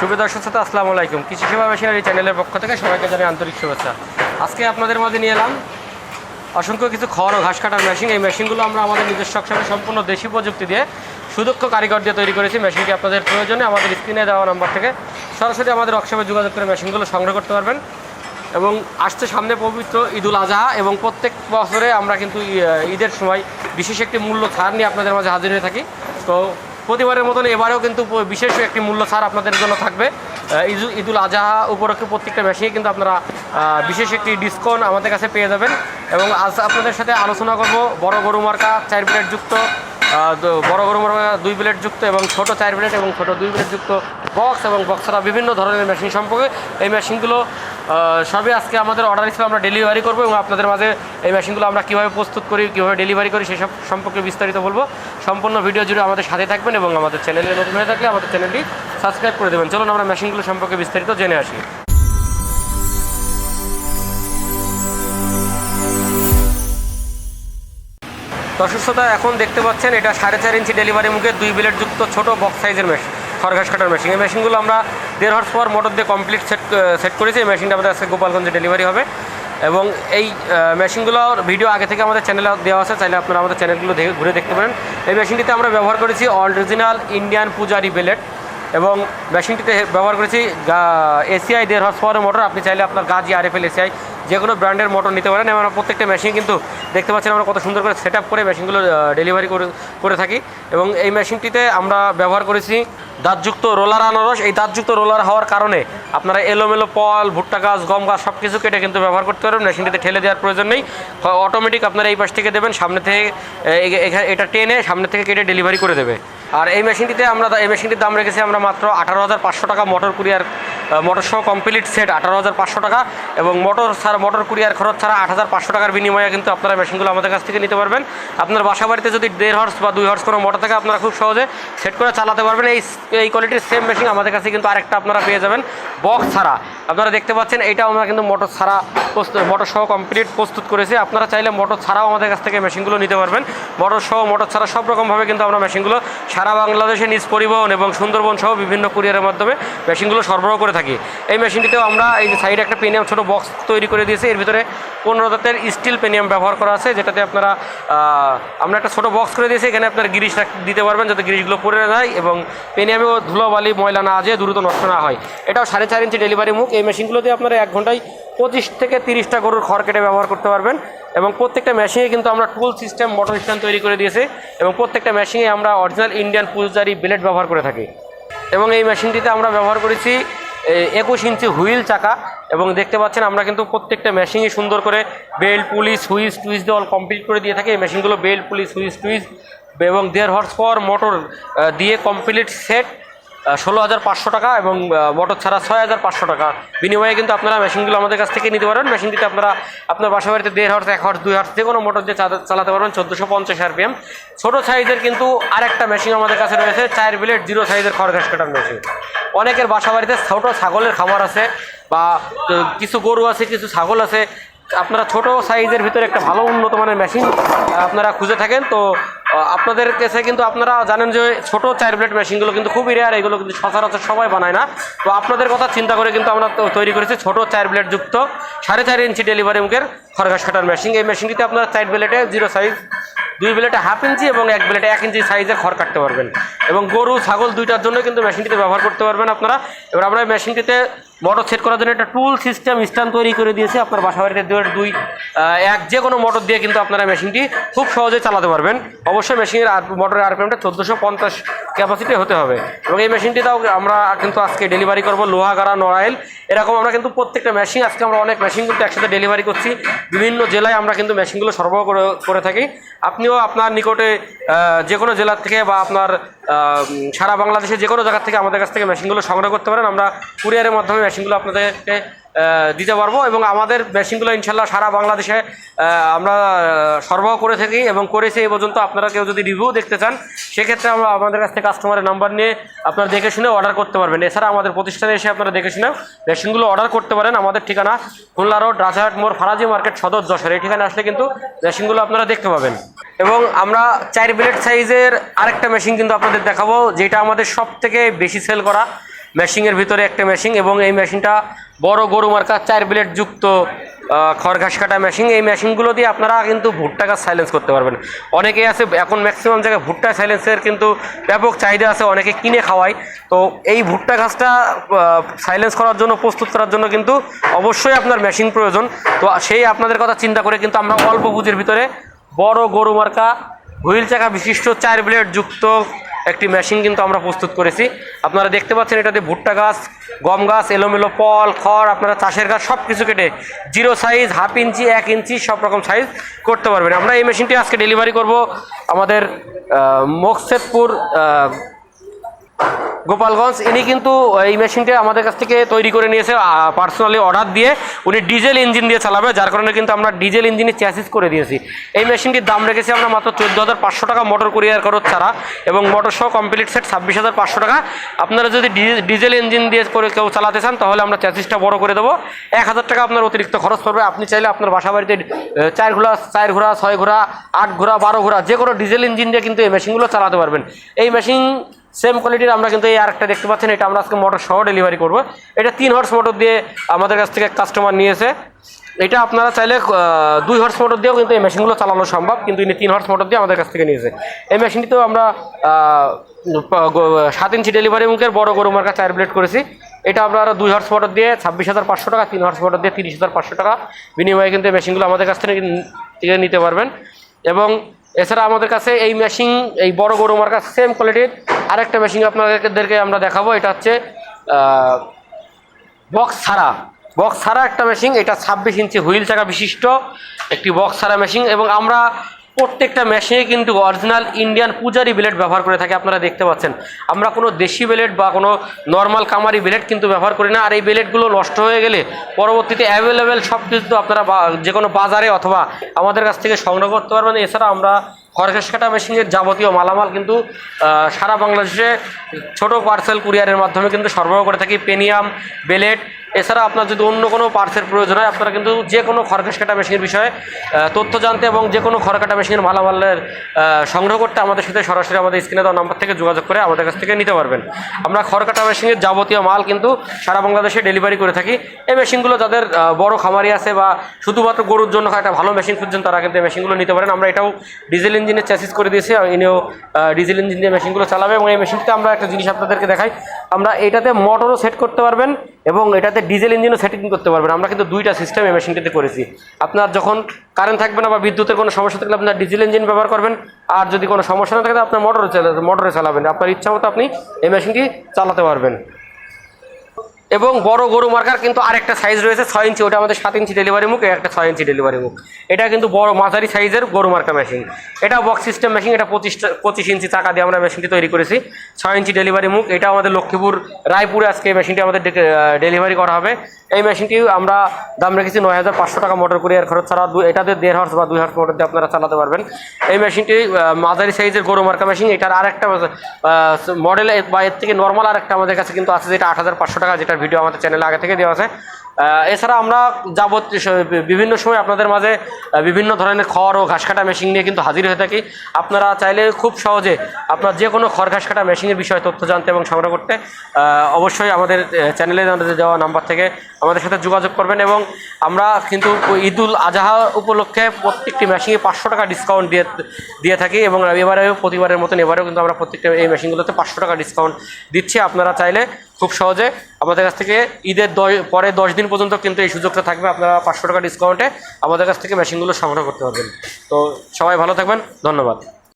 শুভ দর্শক শ্রোতা, আসসালামু আলাইকুম। কৃষি সেবা মেশিনারি চ্যানেলের পক্ষ থেকে সবাইকে জানাই আন্তরিক শুভেচ্ছা। আজকে আপনাদের মাঝে নিয়ে এলাম অসংখ্য কিছু খড় ও ঘাস কাটার মেশিন। এই মেশিনগুলো আমরা আমাদের নিজস্ব সঙ্গে সম্পূর্ণ দেশি প্রযুক্তি দিয়ে সুদক্ষ কারিগর দিয়ে তৈরি করেছি। মেশিনটি আপনাদের প্রয়োজনে আমাদের স্ক্রিনে দেওয়া নাম্বার থেকে সরাসরি আমাদের ওয়ার্কশপে যোগাযোগ করে মেশিনগুলো সংগ্রহ করতে পারবেন। এবং আসছে সামনে পবিত্র ঈদুল আজহা এবং প্রত্যেক বছরে আমরা কিন্তু ঈদের সময় বিশেষ একটি মূল্য ছাড় নিয়ে আপনাদের মাঝে হাজির হয়ে থাকি। তো প্রতিবারের মতন এবারেও কিন্তু বিশেষ একটি মূল্য ছাড় আপনাদের জন্য থাকবে। ঈদুল আজহা উপলক্ষে প্রত্যেকটা মেশিনে কিন্তু আপনারা বিশেষ একটি ডিসকাউন্ট আমাদের কাছে পেয়ে যাবেন। এবং আজ আপনাদের সাথে আলোচনা করব বড় গরু মার্কা চার প্লেট যুক্ত আহ, বড় গরু মার্কা দুই প্লেট যুক্ত এবং ছোট চার প্লেট এবং ছোট দুই প্লেট যুক্ত বক্স এবং বক্স ছাড়া বিভিন্ন ধরনের মেশিন সম্পর্কে। এই মেশিনগুলো সবই আজকে আমাদের অর্ডার হিসেবে আমরা ডেলিভারি করব এবং আপনাদের মাঝে এই মেশিনগুলো আমরা কীভাবে প্রস্তুত করি, কীভাবে ডেলিভারি করি সেসব সম্পর্কে বিস্তারিত বলব। সম্পূর্ণ ভিডিও জুড়ে আমাদের সাথে থাকবেন এবং আমাদের চ্যানেলে নতুন হয়ে থাকলে আমাদের চ্যানেলটি সাবস্ক্রাইব করে দেবেন। চলুন আমরা মেশিনগুলো সম্পর্কে বিস্তারিত জেনে আসি। শ্রোতা, এখন দেখতে পাচ্ছেন এটা সাড়ে চার ইঞ্চি ডেলিভারি মুখে দুই বিলেট যুক্ত ছোট বক্স সাইজের মেশিন খরঘাস কাটার মেশিন এই মেশিনগুলো আমরা দেড় হর্স পাওয়ার মোটর দিয়ে কমপ্লিট সেট সেট করেছি। এই মেশিনটা আমাদের আজকে গোপালগঞ্জে ডেলিভারি হবে। এবং এই মেশিনগুলোর ভিডিও আগে থেকে আমাদের চ্যানেলে দেওয়া আছে, চাইলে আপনারা আমাদের চ্যানেলগুলো দেখে, ঘুরে দেখতে পারেন। এই মেশিনটিতে আমরা ব্যবহার করেছি অরিজিনাল ইন্ডিয়ান পূজারি বেলেট এবং মেশিনটিতে ব্যবহার করেছি এসিআই দেড় হর্স পাওয়ারের মোটর আপনি চাইলে আপনার গাজি আরএফএল এসিআই যে কোনো ব্র্যান্ডের মোটর নিতে পারেন। এবং প্রত্যেকটা মেশিন কিন্তু দেখতে পাচ্ছেন আমরা কত সুন্দর করে সেট করে মেশিনগুলো ডেলিভারি করে করে থাকি। এবং এই মেশিনটিতে আমরা ব্যবহার করেছি দাঁতযুক্ত রোলার আনারস। এই দাঁতযুক্ত রোলার হওয়ার কারণে আপনারা এলোমেলো পল, ভুট্টা গাছ, গম গাছ সব কিছু কেটে কিন্তু ব্যবহার করতে পারবেন। মেশিনটিতে ঠেলে দেওয়ার প্রয়োজন নেই। অটোমেটিক আপনারা এই পাশ থেকে দেবেন, সামনে থেকে এটা টেনে সামনে থেকে কেটে ডেলিভারি করে দেবে। আর এই মেশিনটিতে আমরা এই মেশিনটির দাম রেখেছি আমরা মাত্র আঠারো হাজার পাঁচশো টাকা মোটর কুরিয়ার মোটর সহ কমপ্লিট সেট আঠারো হাজার পাঁচশো টাকা এবং মোটর ছাড়া মোটর কুরিয়ার খরচ ছাড়া আট হাজার পাঁচশো টাকার বিনিময়ে কিন্তু আপনারা মেশিনগুলো আমাদের কাছ থেকে নিতে পারবেন। আপনার বাসা বাড়িতে যদি দেড় হর্স বা দুই হর্স কোনো মোটর থাকে, আপনারা খুব সহজে সেট করে চালাতে পারবেন। এই এই কোয়ালিটির সেম মেশিন আমাদের কাছে কিন্তু আরেকটা আপনারা পেয়ে যাবেন বক্স ছাড়া। আপনারা দেখতে পাচ্ছেন এইটাও আমরা কিন্তু মোটর ছাড়া মোটর সহ কমপ্লিট প্রস্তুত করেছি। আপনারা চাইলে মোটর ছাড়াও আমাদের কাছ থেকে মেশিনগুলো নিতে পারবেন। মোটর সহ মোটর ছাড়া সব রকমভাবে কিন্তু আমরা মেশিনগুলো সারা বাংলাদেশে নিজ পরিবহন এবং সুন্দরবন সহ বিভিন্ন কুরিয়ারের মাধ্যমে মেশিনগুলো সরবরাহ করে থাকি। এই মেশিনটিতেও আমরা এই যে সাইডে একটা পেনিয়াম ছোটো বক্স তৈরি করে দিয়েছি। এর ভিতরে পনেরো দাঁতের স্টিল পেনিয়াম ব্যবহার করা আছে, যেটাতে আপনারা আমরা একটা ছোটো বক্স করে দিয়েছি। এখানে আপনার গিরিশ দিতে পারবেন যাতে গিরিশগুলো পড়ে না যায় এবং পেনিয়ামেও ধুলোবালি, ময়লা না যেয়ে দ্রুত নষ্ট না হয়। এটাও সাড়ে চার ইঞ্চি ডেলিভারি মুখ। এই মেশিনগুলোতে আপনারা এক ঘন্টায় পঁচিশ থেকে তিরিশটা গরুর খড় কেটে ব্যবহার করতে পারবেন এবং প্রত্যেকটা মেশিনে কিন্তু আমরা টুল সিস্টেম, মোটর স্ট্যান্ড তৈরি করে দিয়েছি এবং প্রত্যেকটা মেশিনে আমরা অরিজিনাল ইন্ডিয়ান পুলজারি ব্লেড ব্যবহার করে থাকি। এবং এই মেশিনটিতে আমরা ব্যবহার করেছি একুশ ইঞ্চি হুইল চাকা এবং দেখতে পাচ্ছেন আমরা কিন্তু প্রত্যেকটা মেশিনই সুন্দর করে বেল্ট পুলিশ হুইস টুইস দিয়ে অল কমপ্লিট করে দিয়ে থাকি। এই মেশিনগুলো বেল্ট পুলিশ হুইস টুইস এবং দেড় হর্স পাওয়ার মোটর দিয়ে কমপ্লিট সেট ষোলো হাজার পাঁচশো টাকা এবং মোটর ছাড়া ছয় হাজার পাঁচশো টাকা। বিনিময়ে কিন্তু আপনারা মেশিনগুলো আমাদের কাছ থেকে নিতে পারবেন। মেশিনটিতে আপনারা আপনার বাসা বাড়িতে দেড় হর্স এক হর্স দুই হর্স যে কোনো মোটর দিয়ে চালা- চালাতে পারবেন। চোদ্দোশো পঞ্চাশ আরপিএম ছোটো সাইজের কিন্তু আরেকটা মেশিন আমাদের কাছে রয়েছে, চার বিলেট জিরো সাইজের খড় ঘাস কাটার মেশিন অনেকের বাসা বাড়িতে ছোটো ছাগলের খামার আছে বা কিছু গরু আছে, কিছু ছাগল আছে। আপনারা ছোট সাইজের ভিতরে একটা ভালো উন্নত মানের মেশিন আপনারা খুঁজে থাকেন। তো আপনাদের কাছে কিন্তু আপনারা জানেন যে ছোট চার ব্লেড মেশিনগুলো কিন্তু খুবই রেয়ার এগুলো কিন্তু সচরাচর সবাই বানায় না। তো আপনাদের কথা চিন্তা করে কিন্তু আমরা তৈরি করেছি ছোট চার ব্লেড যুক্ত সাড়ে চার ইঞ্চি ডেলিভারি মুখের খরগাস কাটার মেশিন এই মেশিনটিতে আপনারা চার ব্লেডে জিরো সাইজ দুই ব্লেডে হাফ ইঞ্চি এবং এক ব্লেডে এক ইঞ্চি সাইজের খড় কাটতে পারবেন। এবং গরু, ছাগল দুইটার জন্য কিন্তু মেশিনটিতে ব্যবহার করতে পারবেন আপনারা। এবার আমরা মেশিনটিতে মোটর সেট করার জন্য একটা টুল সিস্টেম স্ট্যান্ড তৈরি করে দিয়েছি। আপনার বাসা বাড়িতে দুই এক যে কোনো মোটর দিয়ে কিন্তু আপনারা মেশিনটি খুব সহজে চালাতে পারবেন। অবশ্যই মেশিনের আর মোটরের আরপিএমটা চোদ্দোশো পঞ্চাশ ক্যাপাসিটি হতে হবে। এবং এই মেশিনটিটাও আমরা কিন্তু আজকে ডেলিভারি করব লোহাগাড়া, নড়াইল। এরকম আমরা কিন্তু প্রত্যেকটা মেশিন আজকে আমরা অনেক মেশিন কিন্তু একসাথে ডেলিভারি করছি। বিভিন্ন জেলায় আমরা কিন্তু মেশিনগুলো সরবরাহ করে থাকি। আপনিও আপনার নিকটে যে কোনো জেলা থেকে বা আপনার সারা বাংলাদেশে যে কোনো জায়গা থেকে আমাদের কাছ থেকে মেশিনগুলো সংগ্রহ করতে পারেন। আমরা কুরিয়ারের মাধ্যমে মেশিনগুলো আপনাদেরকে দিতে পারব এবং আমাদের মেশিনগুলো ইনশাল্লাহ সারা বাংলাদেশে আমরা সরবরাহ করে থাকি এবং করেছি এই পর্যন্ত। আপনারা কেউ যদি রিভিউ দেখতে চান, সেক্ষেত্রে আমরা আমাদের কাছ থেকে কাস্টমারের নাম্বার নিয়ে আপনারা দেখে শুনে অর্ডার করতে পারবেন। এছাড়া আমাদের প্রতিষ্ঠানে এসে আপনারা দেখে শুনে মেশিনগুলো অর্ডার করতে পারেন। আমাদের ঠিকানা খুলনা রোড, রাজাহাট মোড়, ফারাজি মার্কেট, সদর যশোর। এই ঠিকানা আসলে কিন্তু মেশিনগুলো আপনারা দেখতে পাবেন। এবং আমরা চার ব্লেড সাইজের আরেকটা মেশিন কিন্তু আপনাদের দেখাবো, যেটা আমাদের সব থেকে বেশি সেল করা মেশিনের ভিতরে একটা মেশিন এবং এই মেশিনটা বড় গরু মার্কা চার ব্লেড যুক্ত খড় ঘাস কাটা মেশিন এই মেশিনগুলো দিয়ে আপনারা কিন্তু ভুট্টা গাছ সাইলেন্স করতে পারবেন। অনেকেই আছে, এখন ম্যাক্সিমাম জায়গায় ভুট্টা সাইলেন্সের কিন্তু ব্যাপক চাহিদা আছে, অনেকে কিনে খাওয়ায়। তো এই ভুট্টা গাছটা সাইলেন্স করার জন্য, প্রস্তুত করার জন্য কিন্তু অবশ্যই আপনার মেশিন প্রয়োজন। তো সেই আপনাদের কথা চিন্তা করে কিন্তু আমরা অল্প পুঁজির ভিতরে বড় গরু মার্কা, হুইল চাকা বিশিষ্ট, চার ব্লেড যুক্ত একটি মেশিন কিন্তু আমরা প্রস্তুত করেছি। আপনারা দেখতে পাচ্ছেন এটাতে ভুট্টা গাছ, গম গাছ, এলোমেলো ফল, খড়, আপনারা চাষের গাছ সব কিছু কেটে জিরো সাইজ হাফ ইঞ্চি এক ইঞ্চি সব রকম সাইজ করতে পারবেন। আমরা এই মেশিনটি আজকে ডেলিভারি করব আমাদের মোকসেদপুর গোপালগঞ্জ, ইনি কিন্তু এই মেশিনটা আমাদের কাছ থেকে তৈরি করে নিয়েছে পার্সোনালি অর্ডার দিয়ে। উনি ডিজেল ইঞ্জিন দিয়ে চালাবে, যার কারণে কিন্তু আমরা ডিজেল ইঞ্জিনে চ্যাসিস করে দিয়েছি। এই মেশিনটির দাম রেখেছি আমরা মাত্র চোদ্দ হাজার পাঁচশো টাকা মোটর কুরিয়ার খরচ ছাড়া এবং মোটর সহ কমপ্লিট সেট ছাব্বিশ হাজার পাঁচশো টাকা। আপনারা যদি ডিজেল ইঞ্জিন দিয়ে করে কেউ চালাতে চান, তাহলে আমরা চ্যাসিসটা বড় করে দেবো। এক হাজার টাকা আপনার অতিরিক্ত খরচ পড়বে। আপনি চাইলে আপনার বাসা বাড়িতে চার ঘোড়া চার ঘোড়া, ছয় ঘোড়া, আট ঘোড়া, বারো ঘোড়া, যে কোনো ডিজেল ইঞ্জিন দিয়ে কিন্তু এই মেশিনগুলো চালাতে পারবেন। এই মেশিন সেম কোয়ালিটির আমরা কিন্তু এই আরেকটা দেখতে পাচ্ছেন, এটা আমরা আজকে মোটর সহ ডেলিভারি করব। এটা তিন হর্স মোটর দিয়ে আমাদের কাছ থেকে কাস্টমার নিয়েছে। এটা আপনারা চাইলে দুই হর্স মোটর দিয়েও কিন্তু এই মেশিনগুলো চালানো সম্ভব, কিন্তু ইনি তিন হর্স মোটর দিয়ে আমাদের কাছ থেকে নিয়েছে। এই মেশিনটিতেও আমরা সাত ইঞ্চি ডেলিভারি মুখের বড় গরু মার্কা চার প্লেট করেছি। এটা আপনারা দুই হর্স মোটর দিয়ে ছাব্বিশ হাজার পাঁচশো টাকা, তিন হর্স মোটর দিয়ে তিরিশ হাজার পাঁচশো টাকা বিনিময়ে কিন্তু এই মেশিনগুলো আমাদের কাছ থেকে নিতে পারবেন। এবং এছাড়া আমাদের কাছে এই মেশিন এই বড় গরু মার্কা সেম কোয়ালিটির আরেকটা মেশিন আপনাদেরকে আমরা দেখাবো। এটা হচ্ছে বক্স ছাড়া। বক্স ছাড়া একটা মেশিন এটা ছাব্বিশ ইঞ্চি হুইল চাকা বিশিষ্ট একটি বক্স ছাড়া মেশিন এবং আমরা প্রত্যেকটা মেশিনে কিন্তু অরিজিনাল ইন্ডিয়ান পূজারি ব্লেড ব্যবহার করে থাকে, আপনারা দেখতে পাচ্ছেন। আমরা কোনো দেশি ব্লেড বা কোনো নর্মাল কামারি ব্লেড কিন্তু ব্যবহার করি না, আর এই ব্লেডগুলো নষ্ট হয়ে গেলে পরবর্তীতে অ্যাভেলেবেল সব কিন্তু আপনারা যে কোনো বাজারে অথবা আমাদের কাছ থেকে সংগ্রহ করতে পারবেন। এছাড়া আমরা খরগেশ কাটা মেশিনের যাবতীয় মালামাল কিন্তু সারা বাংলাদেশে ছোট পার্সেল কুরিয়ারের মাধ্যমে কিন্তু সরবরাহ করে থাকি। পেনিয়াম বেলেট এছাড়া আপনার যদি অন্য কোনো পার্সের প্রয়োজন হয়, আপনারা কিন্তু যে কোনো খরগেশ কাটা মেশিনের বিষয়ে তথ্য জানতে এবং যে কোনো খড় কাটা মেশিনের মালামালের সংগ্রহ করতে আমাদের সাথে সরাসরি আমাদের স্ক্রিনে দেওয়া নাম্বার থেকে যোগাযোগ করে আমাদের কাছ থেকে নিতে পারবেন। আমরা খড় কাটা মেশিনের যাবতীয় মাল কিন্তু সারা বাংলাদেশে ডেলিভারি করে থাকি। এই মেশিনগুলো যাদের বড় খামারি আছে বা শুধুমাত্র গরুর জন্য একটা ভালো মেশিন খুঁজছেন, তারা কিন্তু এই মেশিনগুলো নিতে পারেন। আমরা এটাও ডিজেল ইঞ্জিনের চ্যাসিস করে দিয়েছি ইনিও ডিজেল ইঞ্জিন দিয়ে মেশিনগুলো চালাবে এবং এই মেশিনটিতে আমরা একটা জিনিস আপনাদেরকে দেখাই। আমরা এটাতে মোটরও সেট করতে পারবেন এবং এটাতে ডিজেল ইঞ্জিনও সেটিং করতে পারবেন। আমরা কিন্তু দুইটা সিস্টেম এই মেশিনটিতে করেছি। আপনার যখন কারেন্ট থাকবে না বা বিদ্যুতের কোনো সমস্যা থাকলে আপনার ডিজেল ইঞ্জিন ব্যবহার করবেন। আর যদি কোনো সমস্যা না থাকে, আপনার মোটরে চালাবেন মোটরে চালাবেন। আপনার ইচ্ছা মতো আপনি এই মেশিনটি চালাতে পারবেন। এবং বড় গরু মার্কার কিন্তু আরেকটা সাইজ রয়েছে ছয় ইঞ্চি। ওটা আমাদের সাত ইঞ্চি ডেলিভারি মুখ একটা ছয় ইঞ্চি ডেলিভারি মুখ। এটা কিন্তু বড় মাঝারি সাইজের গরু মার্কা মেশিন এটা বক্স সিস্টেম মেশিন এটা পঁচিশটা পঁচিশ ইঞ্চি চাকা দিয়ে আমরা মেশিনটি তৈরি করেছি। ছয় ইঞ্চি ডেলিভারি মুখ, এটা আমাদের লক্ষ্মীপুর, রায়পুরে আজকে এই মেশিনটি আমাদের ডেলিভারি করা হবে। এই মেশিনটি আমরা দাম রেখেছি নয় হাজার পাঁচশো টাকা মোটর কুরিয়ার খরচ ছাড়া। এটাতে দেড় হর্স বা দুই হর্স মোটর দিয়ে আপনারা চালাতে পারবেন। এই মেশিনটি মাঝারি সাইজের গরু মার্কা মেশিন এটার আরেকটা মডেল বা এর থেকে নর্মাল আরেকটা আমাদের কাছে কিন্তু আছে, যেটা আট হাজার পাঁচশো টাকা, যেটার ভিডিও আমাদের চ্যানেলে আগে থেকে দেওয়া আছে আহ, এছাড়া আমরা যাবতীয় বিভিন্ন সময় আপনাদের মাঝে বিভিন্ন ধরনের খড় ও ঘাস কাটা মেশিন নিয়ে কিন্তু হাজির হয়ে থাকি। আপনারা চাইলে খুব সহজে আপনার যে কোনো খড় ঘাস কাটা মেশিনের বিষয়ে তথ্য জানতে এবং সংগ্রহ করতে অবশ্যই আমাদের চ্যানেলে আমাদের দেওয়া নাম্বার থেকে আমাদের সাথে যোগাযোগ করবেন এবং আমরা কিন্তু ঈদুল আজহা উপলক্ষে প্রত্যেকটি মেশিনে পাঁচশো টাকা ডিসকাউন্ট দিয়ে দিয়ে থাকি এবং এবারেও, প্রতিবারের মতন এবারেও কিন্তু আমরা প্রত্যেকটা এই মেশিনগুলোতে পাঁচশো টাকা ডিসকাউন্ট দিচ্ছি। আপনারা চাইলে খুব সহজে আমাদের কাছ থেকে ঈদের দশ- পরে দশ দিন পর্যন্ত কিন্তু এই সুযোগটা থাকবে। আপনারা পাঁচশো টাকা ডিসকাউন্টে আমাদের কাছ থেকে মেশিনগুলো সংগ্রহ করতে পারবেন। তো সবাই ভালো থাকবেন। ধন্যবাদ।